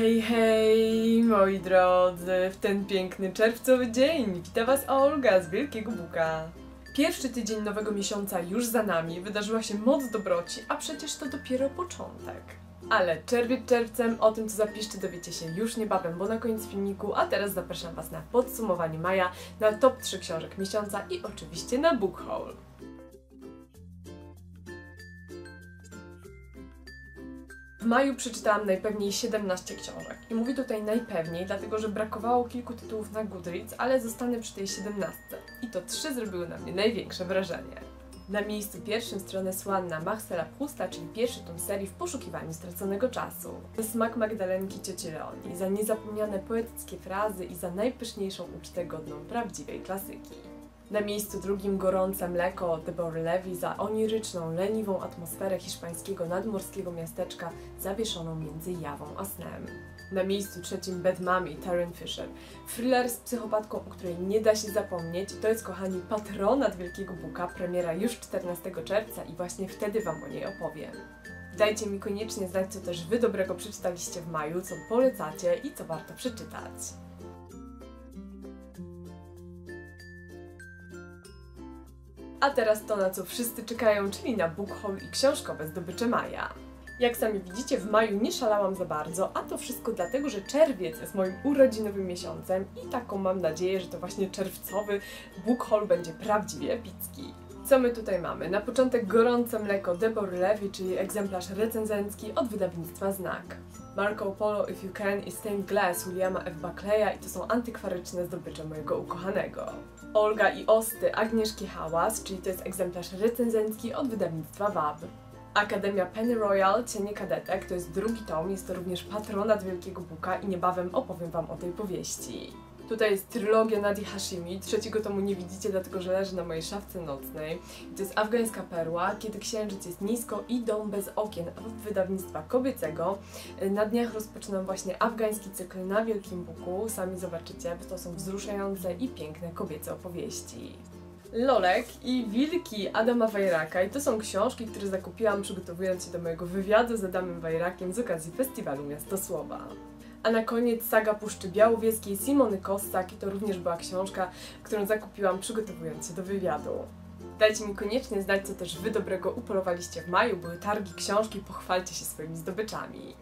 Hej, hej, moi drodzy, w ten piękny czerwcowy dzień wita Was Olga z Wielkiego Buka. Pierwszy tydzień nowego miesiąca już za nami, wydarzyła się moc dobroci, a przecież to dopiero początek. Ale czerwiec czerwcem, o tym co zapiszcie dowiecie się już niebawem, bo na koniec filmiku, a teraz zapraszam Was na podsumowanie maja, na top 3 książek miesiąca i oczywiście na book haul. W maju przeczytałam najpewniej 17 książek. I mówię tutaj najpewniej, dlatego że brakowało kilku tytułów na Goodreads, ale zostanę przy tej 17. I to trzy zrobiły na mnie największe wrażenie. Na miejscu pierwszym stronę słanna Marcela Prusta, czyli pierwszy tom serii w poszukiwaniu straconego czasu. Smak Magdalenki Cioci za niezapomniane poetyckie frazy i za najpyszniejszą ucztę godną prawdziwej klasyki. Na miejscu drugim gorące mleko Deborah Levy za oniryczną, leniwą atmosferę hiszpańskiego nadmorskiego miasteczka zawieszoną między jawą a snem. Na miejscu trzecim Bad Mommy Taryn Fisher. Thriller z psychopatką, o której nie da się zapomnieć. To jest, kochani, patronat Wielkiego Buka, premiera już 14 czerwca i właśnie wtedy Wam o niej opowiem. Dajcie mi koniecznie znać, co też Wy dobrego przeczytaliście w maju, co polecacie i co warto przeczytać. A teraz to, na co wszyscy czekają, czyli na book haul i książkowe zdobycze maja. Jak sami widzicie, w maju nie szalałam za bardzo, a to wszystko dlatego, że czerwiec jest moim urodzinowym miesiącem i taką mam nadzieję, że to właśnie czerwcowy book haul będzie prawdziwie epicki. Co my tutaj mamy? Na początek gorące mleko Deborah Levy, czyli egzemplarz recenzencki od wydawnictwa Znak. Marco Polo If You Can i Stained Glass Williama F. Buckleya i to są antykwaryczne zdobycze mojego ukochanego. Olga i Osty Agnieszki Hałas, czyli to jest egzemplarz recenzencki od wydawnictwa WAB. Akademia Penny Royal, Cienie Kadetek, to jest drugi tom, jest to również patronat Wielkiego Buka i niebawem opowiem Wam o tej powieści. Tutaj jest trylogia Nadi Hashimi. Trzeciego tomu nie widzicie, dlatego że leży na mojej szafce nocnej. I to jest afgańska perła, kiedy księżyc jest nisko i dom bez okien wydawnictwa kobiecego. Na dniach rozpoczynam właśnie afgański cykl na Wielkim Buku. Sami zobaczycie, bo to są wzruszające i piękne kobiece opowieści. Lolek i Wilki Adama Wajraka i to są książki, które zakupiłam przygotowując się do mojego wywiadu z Adamem Wajrakiem z okazji festiwalu Miasto Słowa. A na koniec saga Puszczy Białowieskiej Simony Kossak i to również była książka, którą zakupiłam przygotowując się do wywiadu. Dajcie mi koniecznie znać, co też Wy dobrego upolowaliście w maju, były targi książki, pochwalcie się swoimi zdobyczami.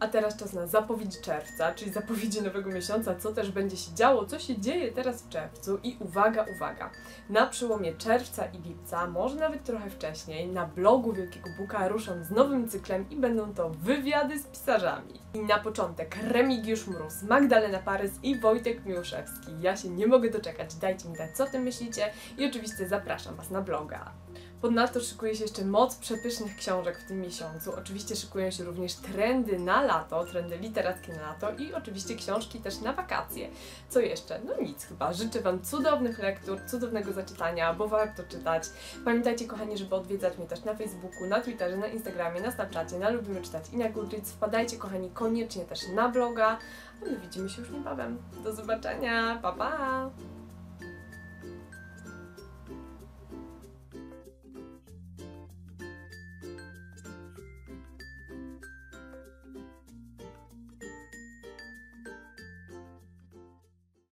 A teraz czas na zapowiedź czerwca, czyli zapowiedzi nowego miesiąca, co też będzie się działo, co się dzieje teraz w czerwcu. I uwaga, uwaga, na przełomie czerwca i lipca, może nawet trochę wcześniej, na blogu Wielkiego Buka ruszam z nowym cyklem i będą to wywiady z pisarzami. I na początek Remigiusz Mróz, Magdalena Parys i Wojtek Miłoszewski. Ja się nie mogę doczekać, dajcie mi znać, co o tym myślicie i oczywiście zapraszam Was na bloga. Ponadto szykuje się jeszcze moc przepysznych książek w tym miesiącu. Oczywiście szykują się również trendy na lato, trendy literackie na lato i oczywiście książki też na wakacje. Co jeszcze? No nic chyba. Życzę Wam cudownych lektur, cudownego zaczytania, bo warto czytać. Pamiętajcie kochani, żeby odwiedzać mnie też na Facebooku, na Twitterze, na Instagramie, na Snapchacie, na Lubimy Czytać i na Goodreads. Wpadajcie kochani koniecznie też na bloga, a my widzimy się już niebawem. Do zobaczenia, pa pa!